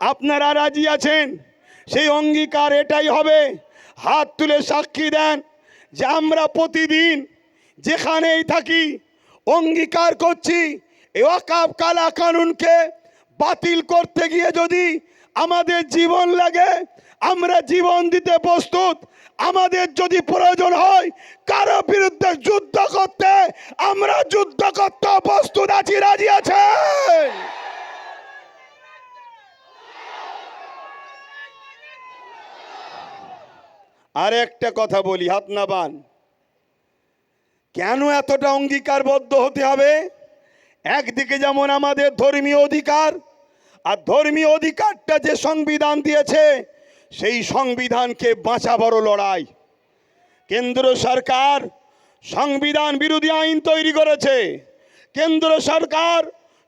আপনারা রাজি আছেন? সেই অঙ্গীকার এটাই হবে। হাত তুলে সাক্ষী দেন যে আমরা প্রতিদিন যেখানেই থাকি অঙ্গীকার করছি। এই ওয়াকাব কালা কানুনকে বাতিল করতে গিয়ে যদি আমাদের জীবন লাগে, আমরা জীবন দিতে প্রস্তুত। আমাদের যদি প্রয়োজন হয় কারও বিরুদ্ধে যুদ্ধ করতে, আমরা যুদ্ধ করতে প্রস্তুত আছি। রাজি আছে আর একটা কথা বলি, হাত না বান। কেন এতটা অঙ্গীকারবদ্ধ হতে হবে? একদিকে যেমন আমাদের ধর্মীয় অধিকার, আর ধর্মীয় অধিকারটা যে সংবিধান দিয়েছে, সেই সংবিধানকে বাঁচা বড় লড়াই। কেন্দ্র সরকার সংবিধান বিরোধী আইন তৈরি করেছে। কেন্দ্র সরকার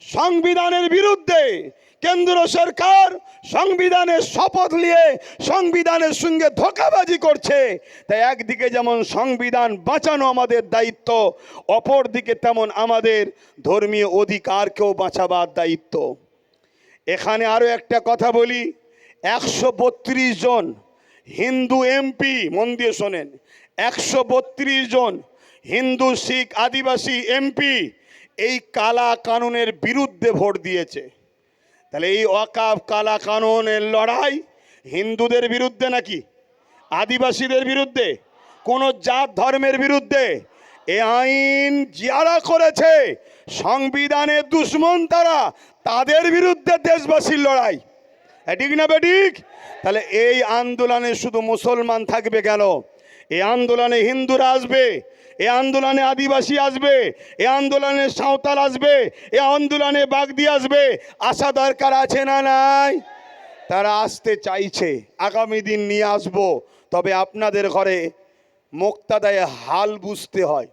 সংবিধানের বিরুদ্ধে কেন্দ্র সরকার সংবিধানের শপথ নিয়ে সংবিধানের সঙ্গে ধোকাবাজি করছে। তাই একদিকে যেমন সংবিধান বাঁচানো আমাদের দায়িত্ব অপর দিকে তেমন আমাদের ধর্মীয় অধিকারকেও বাঁচাবার দায়িত্ব। এখানে আরও একটা কথা বলি, একশো বত্রিশ জন হিন্দু এমপি, মন দিয়ে শোনেন, একশো বত্রিশ জন হিন্দু, শিখ, আদিবাসী এমপি এই কালা কানুনের বিরুদ্ধে ভোট দিয়েছে। তাহলে এই অকাব কালা কানুনের লড়াই হিন্দুদের বিরুদ্ধে নাকি? আদিবাসীদের বিরুদ্ধে? কোনো জাত ধর্মের বিরুদ্ধে? এ আইন যারা করেছে সংবিধানের দুশ্মন তারা, তাদের বিরুদ্ধে দেশবাসীর লড়াই। ঠিক না বেঠিক? তাহলে এই আন্দোলনে শুধু মুসলমান থাকবে কেন? এই আন্দোলনে হিন্দুরা আসবে এ আন্দোলনে আদিবাসী আসবে, এ আন্দোলনে সাঁওতাল আসবে, এ আন্দোলনে বাগদি আসবে। আসা দরকার আছে না নাই? তারা আসতে চাইছে, আগামী দিন নিয়ে আসব। তবে আপনাদের ঘরে মুক্তাদায় হাল বুঝতে হয়।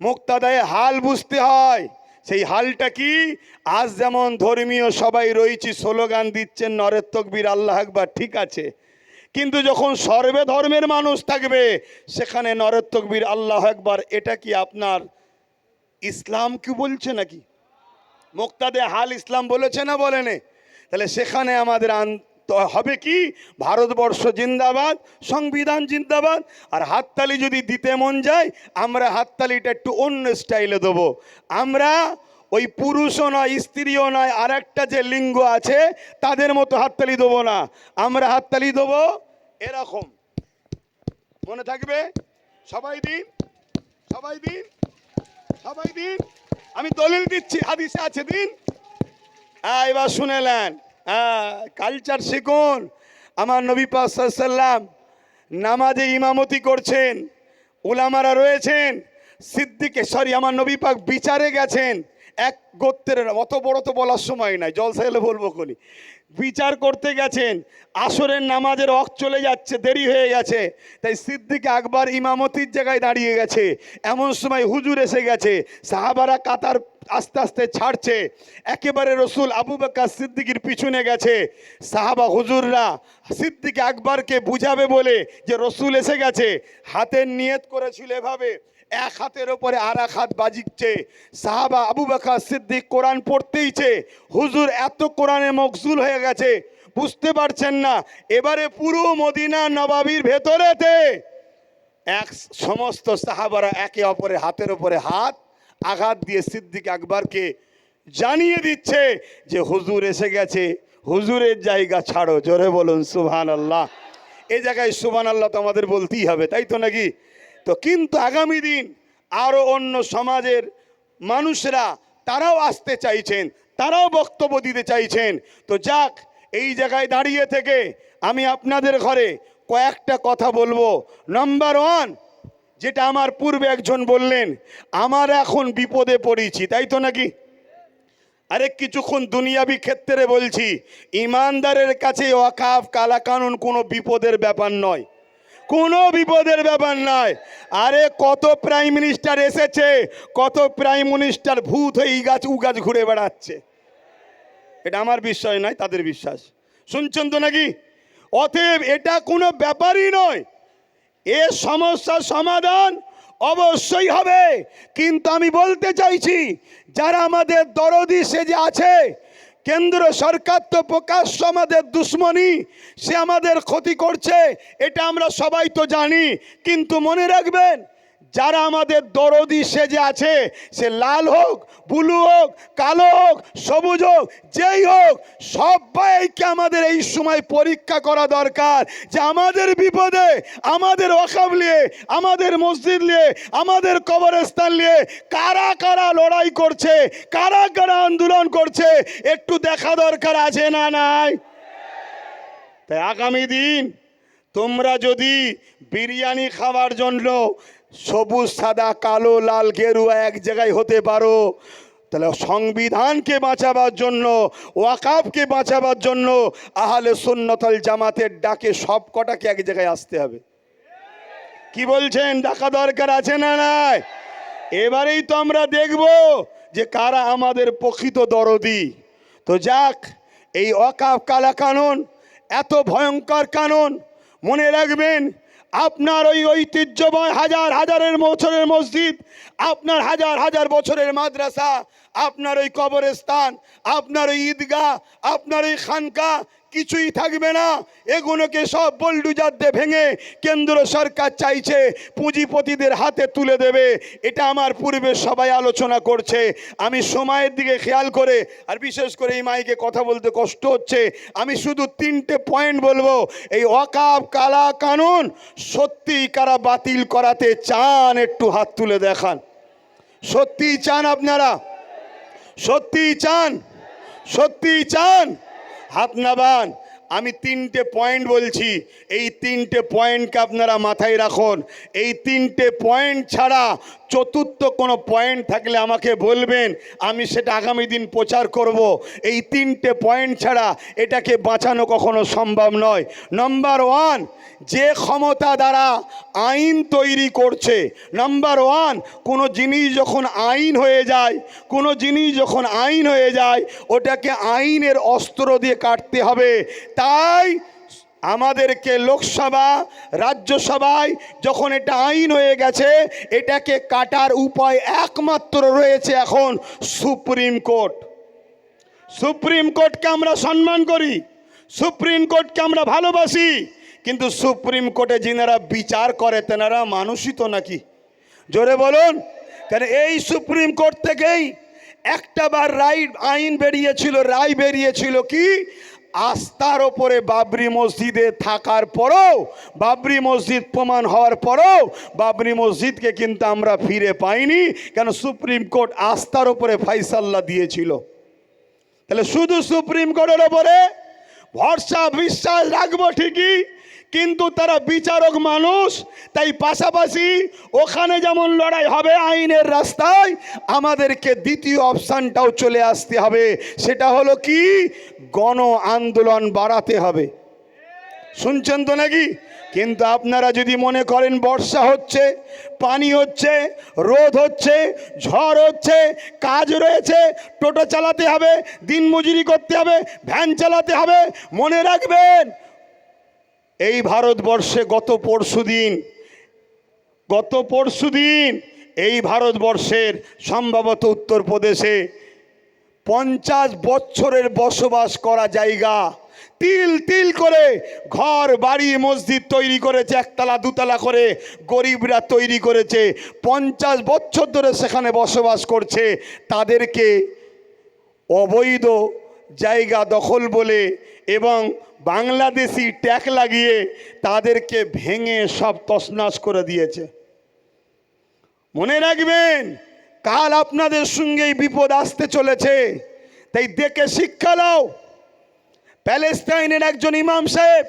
মুক্তাদায় হাল বুঝতে হয়। সেই হালটা কি? আজ যেমন ধর্মীয় সবাই রয়েছি, স্লোগান দিচ্ছেন, নরের তকবীর, আল্লাহ আকবার ঠিক আছে। কিন্তু যখন সর্বে ধর্মের মানুষ থাকবে, সেখানে নরের তকবীর আল্লাহ একবার এটা কি আপনার ইসলাম কি বলছে নাকি? মুক্তাদে হাল ইসলাম বলেছে না বলেনে? তাহলে সেখানে আমাদের আন- হবে কি? ভারতবর্ষ জিন্দাবাদ, সংবিধান জিন্দাবাদ, আর হাততালি যদি দিতে মন যায়, আমরা হাততালিটা একটু অন্য স্টাইলে দেবো। আমরা ওই পুরুষও নয়, স্ত্রীও নয় আর একটা যে লিঙ্গ আছে, তাদের মতো হাততালি দেবো না। আমরা হাততালি দেবো এরকম। মনে থাকবে? সবাই দিন সবাই দিন সবাই দিন। আমি দলিল দিচ্ছি, হাদিসে আছে দিন। হ্যাঁ এবার শুনেলেন হ্যাঁ কালচার শিখুন। আমার নবী পাক সাল্লাম নামাজে ইমামতি করছেন, উলামারা রয়েছেন, সিদ্দিকে, সরি, আমার নবী পাক বিচারে গেছেন এক গোত্রের অত বড় তো বলার সময় নাই জলসা এলে বলব কোনি বিচার করতে গেছেন, আসরের নামাজের অক চলে যাচ্ছে, দেরি হয়ে গেছে। তাই সিদ্দিক আকবর ইমামতির জায়গায় দাঁড়িয়ে গেছে। এমন সময় হুজুর এসে গেছে, সাহাবারা কাতার আস্তে আস্তে ছাড়ছে। একেবারে রসুল আবু বাক্কা সিদ্দিকির পিছনে গেছে। সাহাবা হুজুররা সিদ্দিক আকবরকে বুঝাবে বলে যে রসুল এসে গেছে, হাতের নিয়ত করেছিল এভাবে। এক হাতের ওপরে আর এক হাত বাজিচ্ছে। সাহাবা আবু বাকা সিদ্দিক কোরআন পড়তেইছে। হুজুর, এত কোরআনে মকসুল হয়ে গেছে, বুঝতে পারছেন না। এবারে পুরো মদিনা নবাবির ভেতরেতে এক সমস্ত সাহাবারা একে অপরের হাতের ওপরে হাত আঘাত দিয়ে সিদ্দিক আকবরকে জানিয়ে দিচ্ছে যে হুজুর এসে গেছে, হুজুরের জায়গা ছাড়ো, জোরে বলুন সুবহান আল্লাহ এ জায়গায় সুবহান আল্লাহ তো আমাদের বলতেই হবে, তাই তো নাকি? তো কিন্তু আগামী দিন আরও অন্য সমাজের মানুষরা তারাও আসতে চাইছেন, তারাও বক্তব্য দিতে চাইছেন। তো যাক, এই জায়গায় দাঁড়িয়ে থেকে আমি আপনাদের ঘরে কয়েকটা কথা বলব। নাম্বার ওয়ান যেটা আমার পূর্বে একজন বললেন, আমার এখন বিপদে পড়েছি। তাই তো নাকি? আরে কিছুক্ষণ দুনিয়াবি ক্ষেত্রে বলছি, ইমানদারের কাছে ওয়াকাফ কালা কানুন কোনো বিপদের ব্যাপার নয়। কোনো বিপদের ব্যাপার নয় আরে কত প্রাইম মিনিস্টার এসেছে, কত প্রাইম মিনিস্টার ভূত হয়ে গাছ, উ গাছ ঘুরে বেড়াচ্ছে। এটা আমার বিশ্বাস নয়, তাদের বিশ্বাস। শুনছেন তো নাকি? অতএব এটা কোনো ব্যাপারই নয়। এ সমস্যার সমাধান অবশ্যই হবে। কিন্তু আমি বলতে চাইছি, যারা আমাদের দরদি সেজে আছে কেন্দ্র সরকার তো প্রকাশ্য আমাদের দুশ্মনী, সে আমাদের ক্ষতি করছে, এটা আমরা সবাই তো জানি, কিন্তু মনে রাখবেন যারা আমাদের দরদি সেজে আছে, সে লাল হোক, ব্লু হোক, কালো হোক, সবুজ হোক, যেই হোক, সবাইকে আমাদের এই সময় পরীক্ষা করা দরকার যে আমাদের বিপদে, আমাদের ওয়াকাব নিয়ে, আমাদের মসজিদ নিয়ে, আমাদের কবরস্থান নিয়ে কারা কারা লড়াই করছে, কারা কারা আন্দোলন করছে, একটু দেখা দরকার আছে না নাই? তাই আগামী দিন তোমরা যদি বিরিয়ানি খাওয়ার জন্য সবুজ, সাদা, কালো, লাল, গেরুয়া এক জায়গায় হতে পারো। তাহলে সংবিধানকে বাঁচাবার জন্য ওয়াকাবকে বাঁচাবার জন্য আহলে সুন্নতল জামাতের ডাকে সব কটাকে এক জায়গায় আসতে হবে। কি বলছেন? ডাকা দরকার আছে না নাই? এবারেই তো আমরা দেখব যে কারা আমাদের প্রকৃত দরদি। তো যাক, এই অকাপ কালা কানুন, এত ভয়ঙ্কর কানুন, মনে রাখবেন আপনার ওই ঐতিহ্যময় হাজার হাজারের বছরের মসজিদ আপনার হাজার হাজার বছরের মাদ্রাসা আপনার ওই কবরস্থান, আপনার ওই ঈদগাহ, আপনার ওই খানকা কিছুই থাকবে না। এগুলোকে সব বল্ডুজার দিয়ে ভেঙে কেন্দ্র সরকার চাইছে পুঁজিপতিদের হাতে তুলে দেবে। এটা আমার পূর্বে সবাই আলোচনা করছে। আমি সময়ের দিকে খেয়াল করে, আর বিশেষ করে এই মাইকে কথা বলতে কষ্ট হচ্ছে, আমি শুধু তিনটে পয়েন্ট বলব। এই অকাব কালা কানুন সত্যি কারা বাতিল করাতে চান একটু হাত তুলে দেখান। সত্যিই চান আপনারা? সত্যিই চান সত্যি চান। হাত নাবান আমি তিনটে পয়েন্ট বলছি। এই তিনটে পয়েন্টকে আপনারা মাথায় রাখুন। এই তিনটে পয়েন্ট ছাড়া চতুর্থ কোনো পয়েন্ট থাকলে আমাকে বলবেন, আমি সেটা আগামী দিন প্রচার করব। এই তিনটে পয়েন্ট ছাড়া এটাকে বাঁচানো কখনো সম্ভব নয়। নাম্বার ওয়ান যে ক্ষমতা দ্বারা আইন তৈরি করছে। নাম্বার ওয়ান কোনো জিনিস যখন আইন হয়ে যায়, কোনো জিনিস যখন আইন হয়ে যায়, ওটাকে আইনের অস্ত্র দিয়ে কাটতে হবে। তাই আমাদেরকে লোকসভা, রাজ্যসভায় যখন এটা আইন হয়ে গেছে, এটাকে কাটার উপায় একমাত্র রয়েছে এখন সুপ্রিম কোর্ট। সুপ্রিম কোর্টকে আমরা সম্মান করি, সুপ্রিম কোর্টকে আমরা ভালোবাসি, কিন্তু সুপ্রিম কোর্টে যিনারা বিচার করে, তেনারা মানুষই তো নাকি? জোরে বলুন, কেন এই সুপ্রিম কোর্ট থেকেই একটা বার আইন বেরিয়েছিল, রায় বেরিয়েছিল কি? আস্থার ওপরে বাবরি মসজিদে থাকার পরেও, বাবরি মসজিদ প্রমাণ হওয়ার পরেও, বাবরি মসজিদকে কিন্তু আমরা ফিরে পাইনি, কেন সুপ্রিম কোর্ট আস্থার ওপরে ফাইসাল্লা দিয়েছিল। তাহলে শুধু সুপ্রিম কোর্টের ওপরে ভরসা, বিশ্বাস রাখব ঠিকই কিন্তু তারা বিচারক মানুষ, তাই পাশাপাশি ওখানে যেমন লড়াই হবে আইনের রাস্তায়, আমাদেরকে দ্বিতীয় অপশানটাও চলে আসতে হবে। সেটা হলো কি? গণ আন্দোলন বাড়াতে হবে। শুনছেন তো নাকি? কিন্তু আপনারা যদি মনে করেন বর্ষা হচ্ছে, পানি হচ্ছে, রোদ হচ্ছে, ঝড় হচ্ছে, কাজ রয়েছে, টোটো চালাতে হবে দিন মজুরি করতে হবে, ভ্যান চালাতে হবে, মনে রাখবেন এই ভারতবর্ষে গত পরশু দিন, গত পরশু দিন এই ভারতবর্ষের সম্ভবত উত্তরপ্রদেশে পঞ্চাশ বছরের বসবাস করা জায়গা, তিল তিল করে ঘর, বাড়ি, মসজিদ তৈরি করেছে, একতলা, দুতলা করে গরিবরা তৈরি করেছে। পঞ্চাশ বছর ধরে সেখানে বসবাস করছে। তাদেরকে অবৈধ জায়গা দখল বলে এবং বাংলাদেশি ট্যাগ লাগিয়ে তাদেরকে ভেঙে সব তছনাছ করে দিয়েছে। মনে রাখবেন, কাল আপনাদের সঙ্গে এই বিপদ আসতে চলেছে, তাই দেখে শিক্ষা নাও। প্যালেস্টাইনের একজন ইমাম সাহেব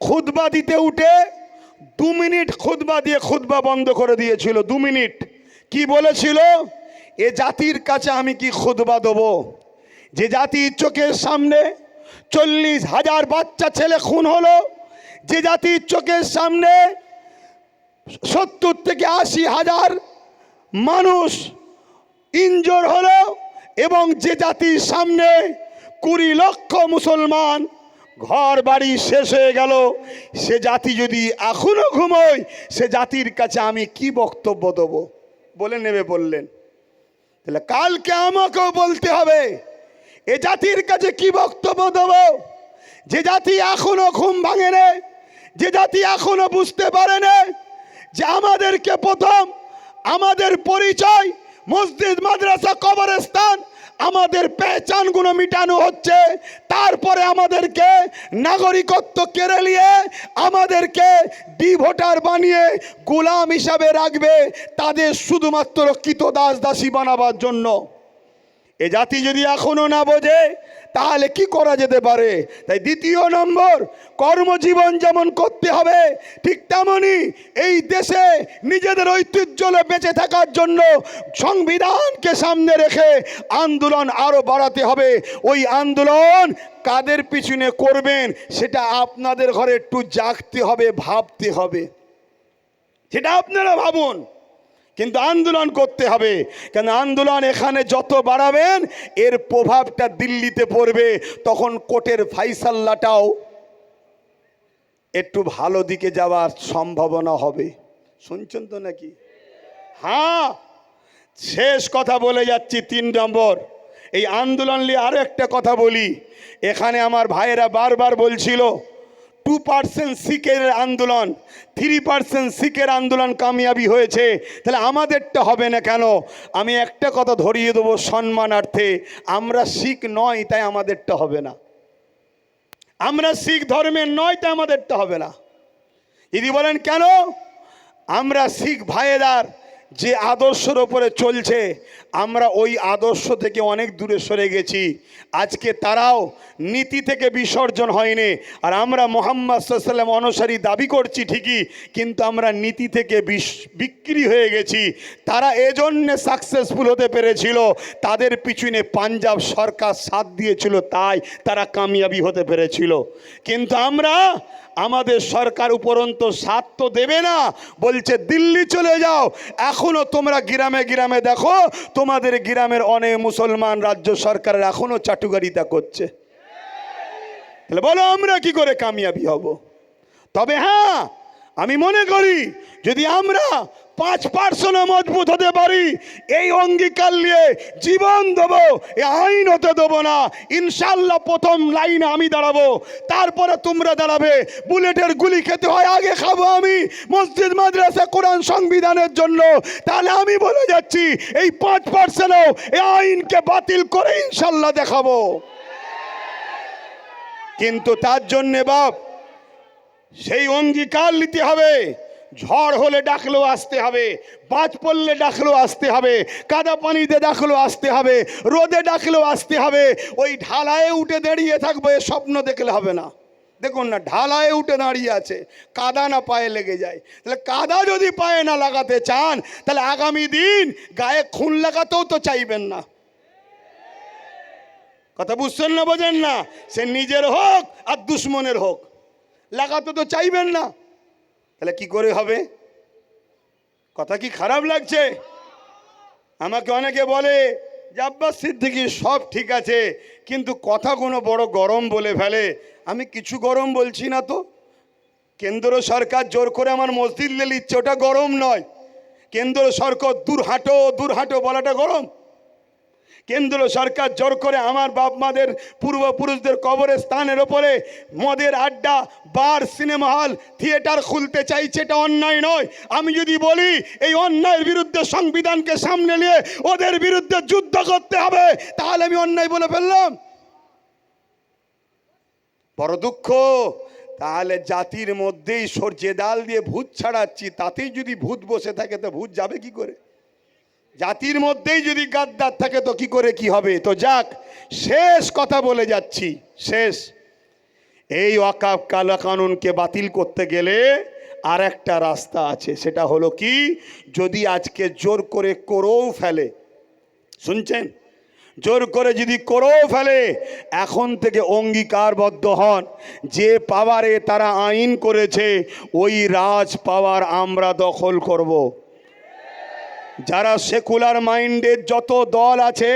খুতবা দিতে উঠে দু মিনিট খুতবা দিয়ে খুতবা বন্ধ করে দিয়েছিল, দু মিনিট। কি বলেছিল? এ জাতির কাছে আমি কি খুতবা দেবো? যে জাতির চোখের সামনে চল্লিশ হাজার বাচ্চা ছেলে খুন হলো, যে জাতির চোখের সামনে সত্তর থেকে আশি হাজার মানুষ ইনজোর হলো এবং যে জাতির সামনে কুড়ি লক্ষ মুসলমান ঘর বাড়ি শেষ হয়ে গেল, সে জাতি যদি এখনও ঘুমোয়, সে জাতির কাছে আমি কি বক্তব্য দেবো? বলে নেবে বললেন। তাহলে কালকে আমাকেও বলতে হবে। এ জাতির কাছে কি বক্তব্য দেব? যে জাতি এখনও ঘুম ভাঙে নে যে জাতি এখনও বুঝতে পারে না যে আমাদেরকে প্রথম আমাদের পরিচয়, মসজিদ, মাদ্রাসা, কবরস্থান, আমাদের পেহচানগুলো মিটানো হচ্ছে। তারপরে আমাদেরকে নাগরিকত্ব কেড়ে নিয়ে আমাদেরকে ডি ভোটার বানিয়ে গোলাম হিসাবে রাখবে, তাদের শুধুমাত্র কৃত দাস দাসী বানাবার জন্য। এ জাতি যদি এখনও না বোঝে, তাহলে কি করা যেতে পারে? তাই দ্বিতীয় নম্বর, কর্মজীবন যেমন করতে হবে, ঠিক তেমনই এই দেশে নিজেদের ঐতিহ্য বেঁচে থাকার জন্য সংবিধানকে সামনে রেখে আন্দোলন আরও বাড়াতে হবে। ওই আন্দোলন কাদের পিছনে করবেন, সেটা আপনাদের ঘরে একটু জাগতে হবে, ভাবতে হবে। সেটা আপনারা ভাবুন। কিন্তু আন্দোলন করতে হবে। কেন আন্দোলন এখানে যত বাড়াবেন, এর প্রভাবটা দিল্লিতে পড়বে। তখন কোর্টের ফাইসাল্লাটাও একটু ভালো দিকে যাওয়ার সম্ভাবনা হবে। শুনছেন তো নাকি? হ্যাঁ শেষ কথা বলে যাচ্ছি তিন নম্বর। এই আন্দোলন নিয়ে আরও একটা কথা বলি। এখানে আমার ভাইয়েরা বারবার বলছিল টু পার্সেন্ট শিখের আন্দোলন থ্রি পার্সেন্ট শিখের আন্দোলন কামিয়াবি হয়েছে। তাহলে আমাদেরটা হবে না কেন? আমি একটা কথা ধরিয়ে দেবো সম্মানার্থে, আমরা শিখ নয়, তাই আমাদেরটা হবে না। আমরা শিখ ধর্মের নয়, তাই আমাদেরটা হবে না। যদি বলেন কেন? আমরা শিখ ভাইয়েদার যে আদর্শের ওপরে চলছে, আমরা ওই আদর্শ থেকে অনেক দূরে সরে গেছি। আজকে তারাও নীতি থেকে বিসর্জন হয়নি। আর আমরা মোহাম্মদ সাল্লাম অনুসারী দাবি করছি ঠিকই, কিন্তু আমরা নীতি থেকে বিক্রি হয়ে গেছি। তারা এজন্যে সাকসেসফুল হতে পেরেছিল। তাদের পিছনে পাঞ্জাব সরকার সাথ দিয়েছিল, তাই তারা কামিয়াবি হতে পেরেছিল। কিন্তু আমরা আমাদের সরকার উপরন্ত সাথ তো দেবে না। বলছে, দিল্লি চলে যাও। এখনও তোমরা গ্রামে গ্রামে দেখো, তোমাদের গ্রামের অনেক মুসলমান রাজ্য সরকারের এখনও চাটুকারিতা করছে। তাহলে বলো, আমরা কি করে কামিয়াবি হব? তবে হ্যাঁ আমি মনে করি, যদি আমরা পাঁচ পার্সেন্ট মজবুত হতে পারি। এই অঙ্গীকার নিয়ে জীবন দেবো, এ আইন হতে দেবো না। ইনশাল্লাহ প্রথম লাইনে আমি দাঁড়াবো। তারপরে তোমরা দাঁড়াবে। বুলেটের গুলি খেতে হয়, আগে খাব আমি। মসজিদ, মাদ্রাসা, কোরআন সংবিধানের জন্য। তাহলে আমি বলে যাচ্ছি, এই পাঁচ পার্সেন্টও এই আইনকে বাতিল করে ইনশাল্লাহ দেখাবো। কিন্তু তার জন্যে বাপ, সেই অঙ্গীকার নিতে হবে। ঝড় হলে ডাকলেও আসতে হবে বাজ পড়লে ডাকলেও আসতে হবে, কাদা পানিতে ডাকলেও আসতে হবে, রোদে ডাকলেও আসতে হবে, ওই ঢালায় উঠে দাঁড়িয়ে থাকবে স্বপ্ন দেখলে হবে না। দেখুন না, ঢালায় উঠে দাঁড়িয়ে আছে, কাদা না পায়ে লেগে যায়। তাহলে কাদা যদি পায়ে না লাগাতে চান, তাহলে আগামী দিন গায়ে খুন লাগাতেও তো চাইবেন না। কথা বুঝছেন না বোঝেন না? সে নিজের হোক আর দুশ্মনের হোক, লাগাতে তো চাইবেন না। তাহলে কি করে হবে? কথা কি খারাপ লাগছে? আমাকে অনেকে বলে যে আব্বাস সিদ্দিকি, সব ঠিক আছে, কিন্তু কথা কোনো বড় গরম বলে ফেলে। আমি কিছু গরম বলছি না তো। কেন্দ্র সরকার জোর করে আমার মসজিদ নিচ্ছে, ওটা গরম নয়। কেন্দ্র সরকার দূর হাঁটো দূর হাঁটো বলাটা গরম। কেন্দ্র সরকার জোর করে আমার বাপ মাদের পূর্বপুরুষদের কবরের স্থানের ওপরে মদের আড্ডা, বার, সিনেমা হল, থিয়েটার খুলতে চাইছে, এটা অন্যায় নয়। আমি যদি বলি, এই অন্যায়ের বিরুদ্ধে সংবিধানকে সামনে নিয়ে ওদের বিরুদ্ধে যুদ্ধ করতে হবে, তাহলে আমি অন্যায় বলে ফেললাম। বড় দুঃখ, তাহলে জাতির মধ্যেই সর্ষে ডাল দিয়ে ভূত ছাড়াচ্ছি, তাতেই যদি ভূত বসে থাকে, তো ভূত যাবে কি করে? জাতির মধ্যেই যদি গাদ্দার থাকে তো কি করে কি হবে? তো যাক, শেষ কথা বলে যাচ্ছি, শেষ। এই ওয়াকাফ কালা কানুনকে বাতিল করতে গেলে আর একটা রাস্তা আছে, সেটা হলো কি? যদি আজকে জোর করে করেও ফেলে, শুনছেন? জোর করে যদি করেও ফেলে, এখন থেকে অঙ্গীকারবদ্ধ হন। যে পাওয়ারে তারা আইন করেছে, ওই রাজ পাওয়ার আমরা দখল করব। যারা সেকুলার মাইন্ডের যত দল আছে,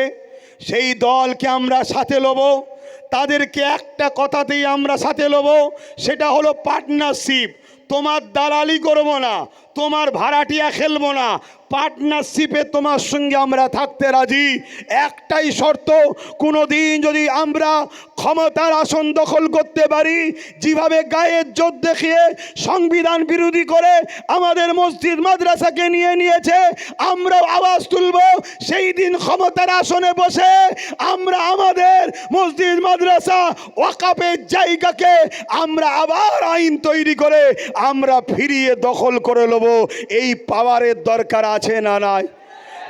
সেই দলকে আমরা সাথে লব। তাদেরকে একটা কথাতেই আমরা সাথে লব, সেটা হলো পার্টনারশিপ তোমার দালালি করব না তোমার ভাড়াটিয়া খেলব না। পার্টনারশিপে তোমার সঙ্গে আমরা থাকতে রাজি। একটাই শর্ত কোনো দিন যদি আমরা ক্ষমতার আসন দখল করতে পারি, যেভাবে গায়ের জোর দেখিয়ে সংবিধান বিরোধী করে আমাদের মসজিদ মাদ্রাসাকে নিয়ে নিয়েছে, আমরাও আওয়াজ তুলব, সেই দিন ক্ষমতার আসনে বসে আমরা আমাদের মসজিদ মাদ্রাসা ওয়াকাপের জায়গাকে আমরা আবার আইন তৈরি করে আমরা ফিরিয়ে দখল করে নেব। এই পাওয়ারের দরকার আছে না নাই?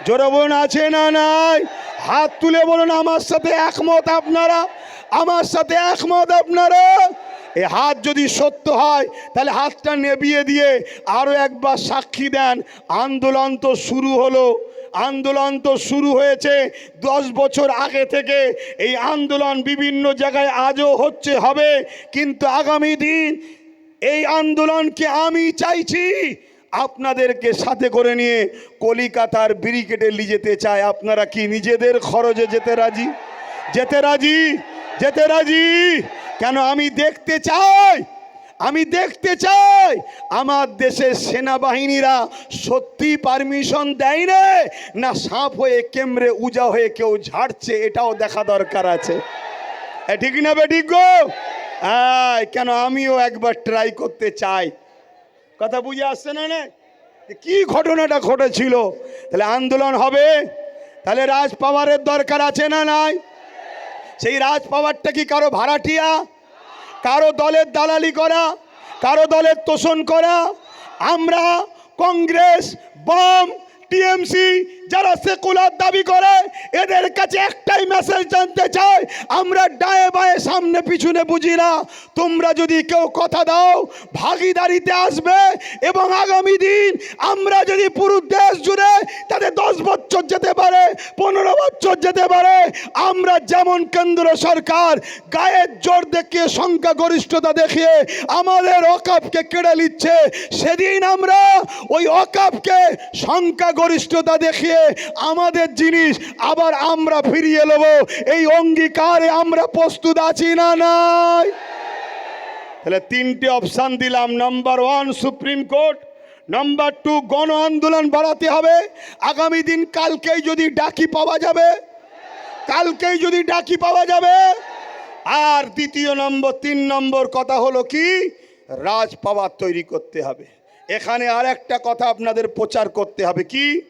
জোরে বলুন, আছে না নাই? হাত তুলে বলুন, আমার সাথে একমত আপনারা? আমার সাথে একমত আপনারা? এই হাত যদি সত্য হয়, তাহলে হাতটা নেবিয়ে দিয়ে আরও একবার সাক্ষী দেন, আন্দোলন তো শুরু হলো। আন্দোলন তো শুরু হয়েছে দশ বছর আগে থেকে। এই আন্দোলন বিভিন্ন জায়গায় আজও হচ্ছে, হবে। কিন্তু আগামী দিন এই আন্দোলনকে আমি চাইছি আপনাদেরকে সাথে করে নিয়ে কলিকাতার ব্রিগেডে নিয়ে যেতে চায়, আপনারা কি নিজেদের খরচে যেতে রাজি? যেতে রাজি? যেতে রাজি? কেন আমি দেখতে চাই? আমি দেখতে চাই আমার দেশের সেনাবাহিনীরা সত্যি পারমিশন দেয় রে না সাপ হয়ে কেমরে উজা হয়ে কেউ ঝাড়ছে, এটাও দেখা দরকার আছে। ঠিক না বে ঠিক গো? কেন আমিও একবার ট্রাই করতে চাই। কথা বুঝে আসছে না না? কি ঘটনাটা ঘটেছিল? তাহলে আন্দোলন হবে। তাহলে রাজ পাওয়ারের দরকার আছে না নাই? সেই রাজ পাওয়ারটা কি কারও ভাড়াটিয়া? কারও দলের দালালি করা? কারও দলের তোষণ করা? আমরা কংগ্রেস, বাম টিএমসি যারা সেকুলার দাবি করে, এদের কাছে একটাই মেসেজ জানতে চাই, আমরা ডায়ে বায়ে সামনে পিছনে বুঝি না। তোমরা যদি কেউ কথা দাও, ভাগিদারিতে আসবে এবং আগামী দিন আমরা যদি পুরো দেশ জুড়ে তাদের দশ বছর যেতে পারে, পনেরো বছর যেতে পারে, আমরা যেমন কেন্দ্র সরকার গায়ের জোর দেখিয়ে সংখ্যাগরিষ্ঠতা দেখিয়ে আমাদের অকাপকে কেড়ে নিচ্ছে, সেদিন আমরা ওই অকাপকে সংখ্যাগরিষ্ঠতা দেখিয়ে আমাদের জিনিস আবার আমরা ফিরিয়ে নেব। এই অঙ্গীকারে আমরা প্রস্তুত আছি না নাই? তাহলে তিনটে অপশান দিলাম। Number one, supreme court. Number two, গণ আন্দোলন বাড়াতে হবে। আগামী দিন কালকেই যদি ডাকি পাওয়া যাবে, কালকেই যদি ডাকি পাওয়া যাবে। আর দ্বিতীয় নম্বর, তিন নম্বর কথা হলো কি? রাজ পাওয়ার তৈরি করতে হবে। এখানে আর একটা কথা আপনাদের প্রচার করতে হবে, কি?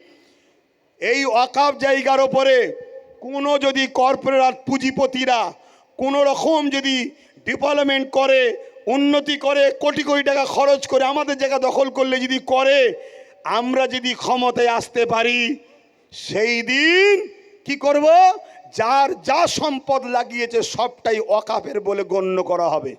এই অকাপ জায়গার ওপরে কোনো যদি কর্পোরেট পুঁজিপতিরা কোনো রকম যদি ডেভেলপমেন্ট করে, উন্নতি করে, কোটি কোটি টাকা খরচ করে আমাদের জায়গা দখল করলে যদি করে, আমরা যদি ক্ষমতায় আসতে পারি, সেই দিন কি করব? যার যা সম্পদ লাগিয়েছে সবটাই অকাপের বলে গণ্য করা হবে।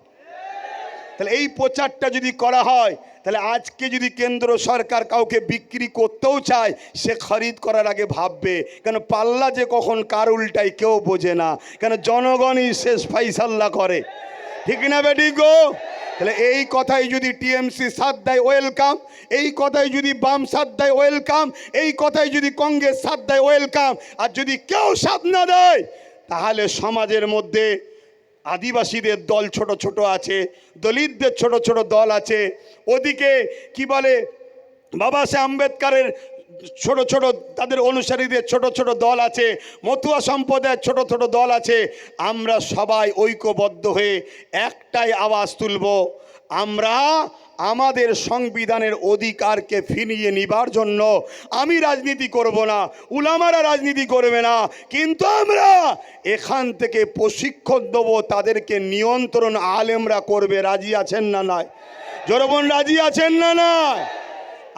তাহলে এই প্রচারটা যদি করা হয় তাহলে আজকে যদি কেন্দ্র সরকার কাউকে বিক্রি করতেও চায়, সে খরিদ করার আগে ভাববে, কেন পাল্লা যে কখন কার উল্টাই কেউ বোঝে না, কেন জনগণই শেষ ফাইসাল্লা করে। ঠিক না বেটি গো? তাহলে এই কথাই যদি টিএমসি সাথ দেয়, ওয়েলকাম। এই কথাই যদি বাম সাথ দেয়, ওয়েলকাম। এই কথাই যদি কংগ্রেস সাথ দেয়, ওয়েলকাম। আর যদি কেউ সাথ না দেয়, তাহলে সমাজের মধ্যে আদিবাসীদের দল ছোট ছোট আছে, দলিতদের ছোট ছোট দল আছে। ওদিকে কি বলে, বাবা সাহেব আম্বেদকারের ছোট ছোট, তাদের অনুসারীদের ছোট ছোট দল আছে, মতুয়া সম্প্রদায়ের ছোট ছোট দল আছে। আমরা সবাই ঐক্যবদ্ধ হয়ে একটাই আওয়াজ তুলব, আমরা আমাদের সংবিধানের অধিকারকে ফিরিয়ে নিবার জন্য আমি রাজনীতি করব না, উলামারা রাজনীতি করবে না, কিন্তু আমরা এখান থেকে প্রশিক্ষণ দেবো, তাদেরকে নিয়ন্ত্রণ আলেমরা করবে, রাজি আছেন না নয় জোরবন রাজি আছেন না নয়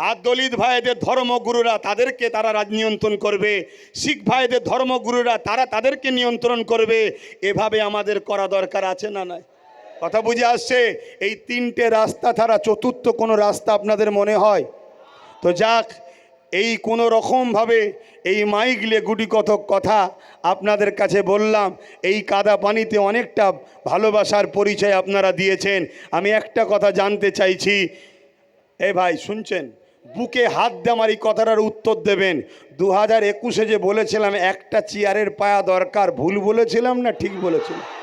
আর দলিত ভাইদের ধর্মগুরুরা তাদেরকে তারা রাজ, নিয়ন্ত্রণ করবে, শিখ ভাইদের ধর্মগুরুরা তারা তাদেরকে নিয়ন্ত্রণ করবে, এভাবে আমাদের করা দরকার আছে না নয় কথা বুঝে আসছে? এই তিনটে রাস্তা ছাড়া চতুর্থ কোনো রাস্তা আপনাদের মনে হয়? তো যাক, এই কোনো রকমভাবে এই মাইগলে গুটি কতক কথা আপনাদের কাছে বললাম। এই কাদা পানিতে অনেকটা ভালোবাসার পরিচয় আপনারা দিয়েছেন। আমি একটা কথা জানতে চাইছি। এ ভাই, শুনছেন? বুকে হাত আমার এই কথাটার উত্তর দেবেন। দু হাজার একুশে যে বলেছিলাম, একটা চেয়ারের পায়া দরকার। ভুল বলেছিলাম না ঠিক বলেছিলাম?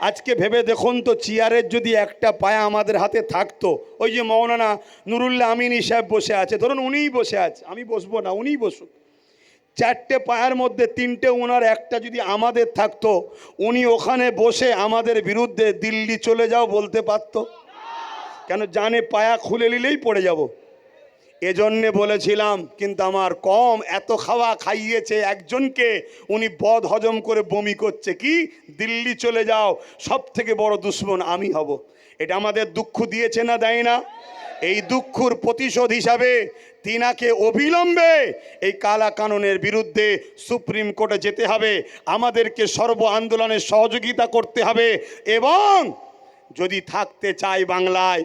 আজকে ভেবে দেখুন তো, চেয়ারের যদি একটা পায়া আমাদের হাতে থাকতো, ওই যে মৌলানা নুরুল্লাহ আমিনী সাহেব বসে আছে, ধরুন উনিই বসে আছে, আমি বসবো না, উনিই বসুক। চারটে পায়ের মধ্যে তিনটে ওনার একটা যদি আমাদের থাকতো, উনি ওখানে বসে আমাদের বিরুদ্ধে দিল্লি চলে যাও বলতে পারতো। কেন জানে পায়া খুলে নিলেই পড়ে যাব। এজন্যে বলেছিলাম, কিন্তু আমার কম এত খাওয়া খাইয়েছে একজনকে, উনি বদ হজম করে বমি করছে। কি? দিল্লি চলে যাও সব থেকে বড় দুশ্মন আমি হব। এটা আমাদের দুঃখ দিয়েছে না দেয় না? এই দুঃখর প্রতিশোধ হিসাবে তিনাকে অবিলম্বে এই কালা কানুনের বিরুদ্ধে সুপ্রিম কোর্টে যেতে হবে। আমাদেরকে সর্ব আন্দোলনে সহযোগিতা করতে হবে এবং যদি থাকতে চাই বাংলায়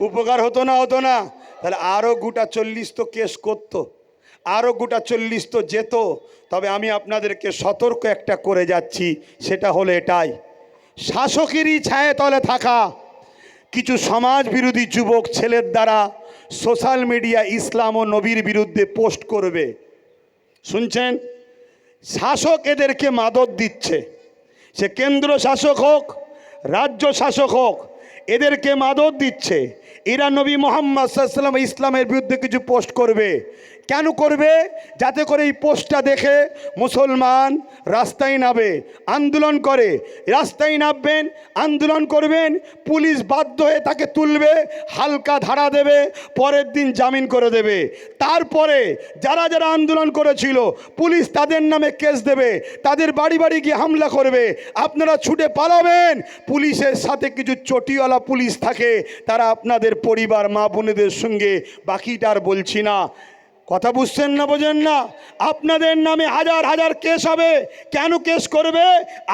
উপকার হতো না হতো না। তাহলে আরও গোটা চল্লিশ তো কেস করতো আরও গোটা চল্লিশ তো যেত। তবে আমি আপনাদেরকে সতর্ক একটা করে যাচ্ছি, সেটা হলো এটাই। শাসকেরই ছায়ে তলে থাকা কিছু সমাজ বিরোধী যুবক ছেলের দ্বারা সোশ্যাল মিডিয়া ইসলাম ও নবীর বিরুদ্ধে পোস্ট করবে। শুনছেন? শাসক এদেরকে মাদত দিচ্ছে। সে কেন্দ্র শাসক হোক, রাজ্য শাসক হোক, এদেরকে মাদত দিচ্ছে। এরা নবী মোহাম্মদ ইসলামের বিরুদ্ধে কিছু পোস্ট করবে। কেন করবে? যাতে করে এই পোস্টটা দেখে মুসলমান রাস্তায় নামে, আন্দোলন করে। রাস্তায় নামবেন, আন্দোলন করবেন, পুলিশ বাধ্য হয়ে তাকে তুলবে, হালকা ধারা দেবে, পরের দিন জামিন করে দেবে। তারপরে যারা যারা আন্দোলন করেছিল, পুলিশ তাদের নামে কেস দেবে, তাদের বাড়ি বাড়ি গিয়ে হামলা করবে। আপনারা ছুটে পালাবেন, পুলিশের সাথে কিছু চটিওয়ালা পুলিশ থাকে, তারা আপনাদের পরিবার, মা বোনেদের সঙ্গে, বাকিটা আর বলছি না। কথা বুঝছেন না, বোঝেন না? আপনাদের নামে হাজার হাজার কেস হবে। কেন কেস করবে?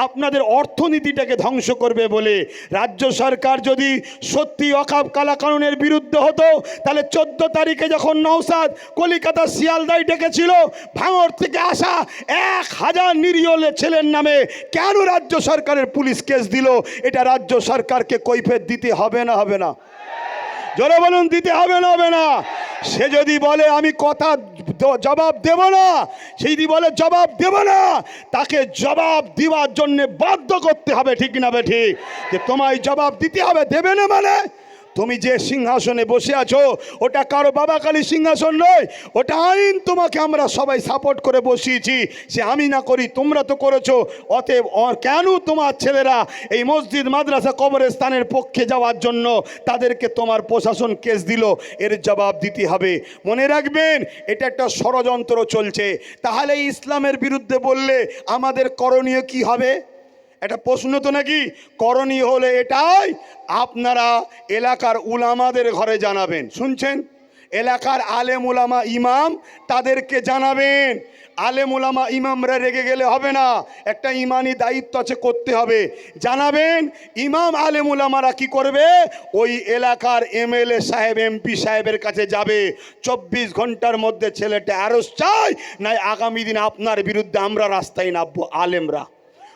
আপনাদের অর্থনীতিটাকে ধ্বংস করবে বলে। রাজ্য সরকার যদি সত্যি অকাপ কালা কানুনের বিরুদ্ধে হতো, তাহলে চোদ্দ তারিখে যখন নৌসাদ কলিকাতা শিয়ালদায় ডেকেছিল ভাঙর থেকে আসা এক হাজার নিরীহ ছেলের নামে কেন রাজ্য সরকারের পুলিশ কেস দিল? এটা রাজ্য সরকারকে কৈফেত দিতে হবে না হবে না। জোরে বলুন, দিতে হবে না হবে না। সে যদি বলে, আমি কথা জবাব দেব না সে যদি বলে, জবাব দেব না, তাকে জবাব দেওয়ার জন্যে বাধ্য করতে হবে, ঠিক না বে ঠিক? যে তোমায় জবাব দিতে হবে, দেবে না মানে? তুমি যে সিংহাসনে বসে আছো, ওটা কারও বাবা কালী সিংহাসন নয়, ওটা আইন তোমাকে আমরা সবাই সাপোর্ট করে বসিয়েছি। সে আমি না করি, তোমরা তো করেছ। অতএব কেন তোমার ছেলেরা এই মসজিদ, মাদ্রাসা, কবরস্থানের পক্ষে যাওয়ার জন্য তাদেরকে তোমার প্রশাসন কেস দিল? এর জবাব দিতে হবে। মনে রাখবেন, এটা একটা ষড়যন্ত্র চলছে। তাহলে ইসলামের বিরুদ্ধে বললে আমাদের করণীয় কি হবে? একটা প্রশ্ন তো নাকি? করণীয় হলে এটাই আপনারা এলাকার উলামাদের ঘরে জানাবেন। শুনছেন? এলাকার আলেম উলামা ইমাম তাদেরকে জানাবেন। আলেম উলামা ইমামরা রেগে গেলে হবে না। একটা ইমানি দায়িত্ব আছে, করতে হবে। জানাবেন, ইমাম আলেম উলামারা কি করবে? ওই এলাকার এমএলএ সাহেব, এমপি সাহেবের কাছে যাবে। চব্বিশ ঘণ্টার মধ্যে ছেলেটা আরস চাই, নাই আগামী দিন আপনার বিরুদ্ধে আমরা রাস্তায় নামবো, আলেমরা।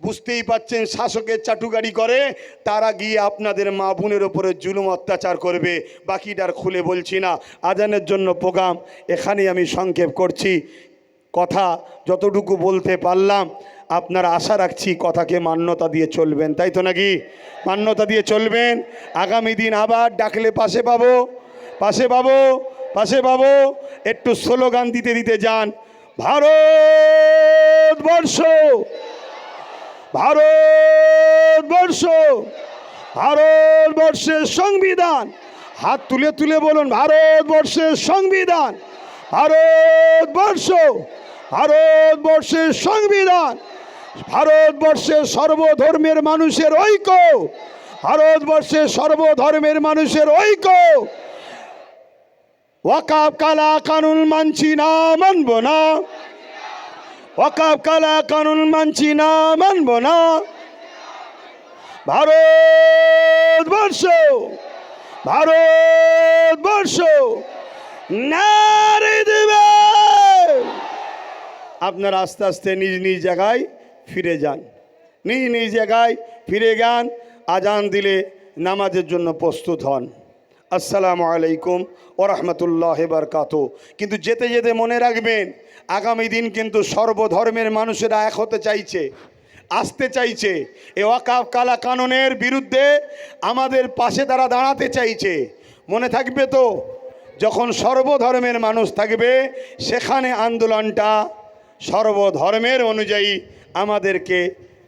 বুঝতেই পাচ্ছেন শাসকের চাটুকারি করে, তারা গিয়ে আপনাদের মা বোনের ওপরে জুলুম অত্যাচার করবে বাকিটার খুলে বলছি না। আজানের জন্য প্রোগ্রাম, এখানেই আমি সংক্ষেপ করছি। কথা যতটুকু বলতে পারলাম, আপনারা আশা রাখছি কথাকে মান্যতা দিয়ে চলবেন, তাই তো নাকি? মান্যতা দিয়ে চলবেন, আগামী দিন আবার ডাকলে পাশে পাবো পাশে পাবো পাশে পাবো, একটু স্লোগান দিতে দিতে যান। ভারতবর্ষ! ভারতবর্ষ, ভারতবর্ষের সংবিধান। হাত তুলে তুলে বলুন, ভারতবর্ষের সংবিধান। ভারতবর্ষ, ভারতবর্ষের সংবিধান। ভারতবর্ষের সর্বধর্মের মানুষের ঐক্য। ভারতবর্ষের সর্বধর্মের মানুষের ঐক্য। ওয়াকাব কালা কানুন মানছি না, মানব না। ওয়াকাব কালা কানুন মানছি না, মানব না। ভারতবর্ষ ভারতবর্ষ নারী দেবে। আপনারা আস্তে আস্তে নিজ নিজ জায়গায় ফিরে যান। নিজ নিজ জায়গায় ফিরে যান, আজান দিলে নামাজের জন্য প্রস্তুত হন। আসসালামু আলাইকুম ও রহমতুল্লাহ বারকাত কিন্তু যেতে যেতে মনে রাখবেন আগামী দিন কিন্তু সর্বধর্মের মানুষেরা এক হতে চাইছে, আসতে চাইছে। এ ওয়াকাফ কালা কাননের বিরুদ্ধে আমাদের পাশে তারা দাঁড়াতে চাইছে। মনে থাকবে তো, যখন সর্বধর্মের মানুষ থাকবে, সেখানে আন্দোলনটা সর্বধর্মের অনুযায়ী আমাদেরকে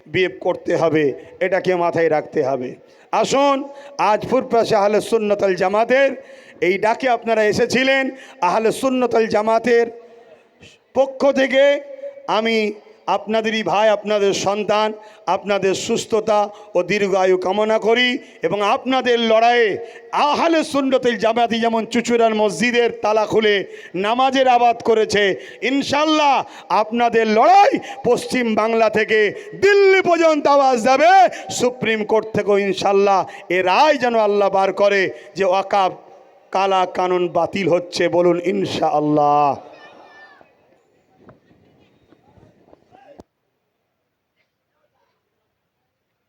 বিয়ে করতে হবে, এটাকে মাথায় রাখতে হবে। আসুন, আজ ফুরপাশে আহলে সুন্নতল জামাতের এই ডাকে আপনারা এসেছিলেন, আহলে সুন্নতল জামাতের পক্ষ থেকে আমি আপনাদেরই ভাই, আপনাদের সন্তান, আপনাদের সুস্থতা ও দীর্ঘায়ু কামনা করি এবং আপনাদের লড়াইয়ে আহলে সুন্নতিল জামাতি যেমন চুচুরার মসজিদের তালা খুলে নামাজের আবাদ করেছে ইনশাল্লাহ আপনাদের লড়াই পশ্চিম বাংলা থেকে দিল্লি পর্যন্ত আওয়াজ যাবে সুপ্রিম কোর্ট থেকেও ইনশাল্লাহ এ রায় যেন আল্লাহ বার করে যে ওয়াকাব, কালা কানুন বাতিল হচ্ছে বলুন ইনশা আল্লাহ